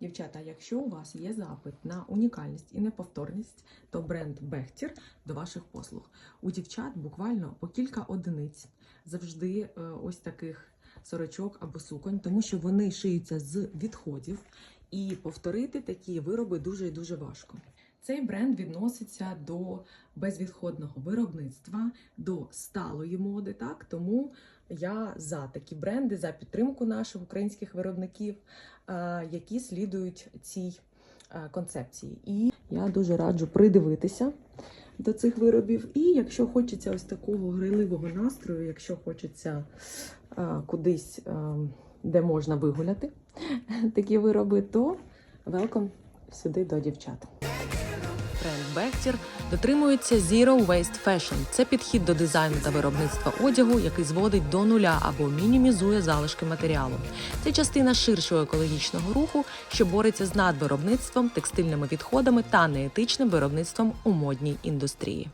Дівчата, якщо у вас є запит на унікальність і неповторність, то бренд Бехтір до ваших послуг. У дівчат буквально по кілька одиниць завжди е, ось таких сорочок або суконь, тому що вони шиються з відходів, і повторити такі вироби дуже і дуже важко. Цей бренд відноситься до безвідходного виробництва, до сталої моди, так тому я за такі бренди, за підтримку наших українських виробників, е, які слідують цій е, концепції. І я дуже раджу придивитися до цих виробів. І якщо хочеться ось такого грайливого настрою, якщо хочеться е, кудись, де можна вигуляти такі вироби, то welcome сюди до дівчат. Бренд Бехтір дотримується Zero Waste Fashion. Це підхід до дизайну та виробництва одягу, який зводить до нуля або мінімізує залишки матеріалу. Це частина ширшого екологічного руху, що бореться з надвиробництвом, текстильними відходами та неетичним виробництвом у модній індустрії.